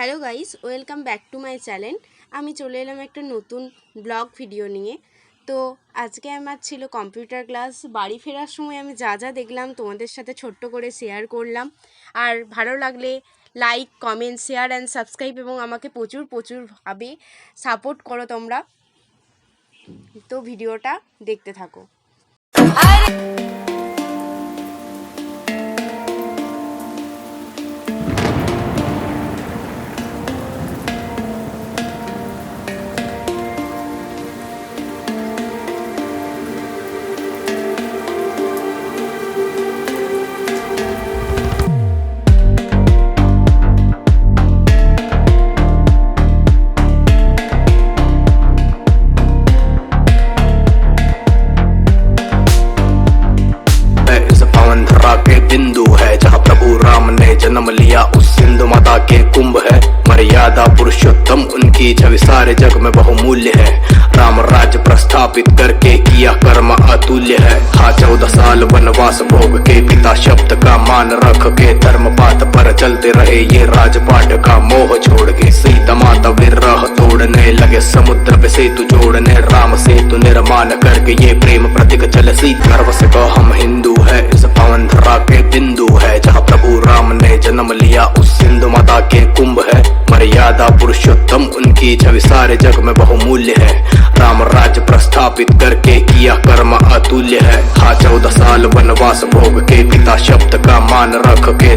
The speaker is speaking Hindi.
Hello guys, welcome back to my channel. আমি চলে এলাম একটা নতুন ব্লগ ভিডিও নিয়ে। তো আজকে আমার ছিল কম্পিউটার ক্লাস। বাড়ি ফেরার সময় আমি যা যা দেখলাম তোমাদের সাথে ছোট্ট করে শেয়ার করলাম। আর ভালো লাগলে like, comment, share and subscribe এবং আমাকে প্রচুর প্রচুরভাবে সাপোর্ট করো তোমরা। তো ভিডিওটা দেখতে থাকো। धरा के बिंदु है, जहाँ प्रभु राम ने जन्म लिया, उस सिंधु माता के कुंभ है। मर्यादा पुरुषोत्तम, उनकी छवि सारे जग में बहुमूल्य है। राम राज्य प्रस्थापित करके किया कर्म अतुल्य है। था चौदह साल वनवास भोग के पिता शब्द का मान रख के धर्म पात पर चलते रहे। ये राजपाट का मोह छोड़ के सीता माता विरह तोड़ने लगे, समुद्र पे सेतु जोड़ने, राम सेतु निर्माण करके ये प्रेम प्रतीक चले सी कुंभ है। मर्यादा पुरुषोत्तम, उनकी छवि सारे जग में बहुमूल्य है। राम राज्य प्रस्थापित करके किया कर्म अतुल्य है। था चौदह साल वनवास भोग के पिता शब्द का मान रख के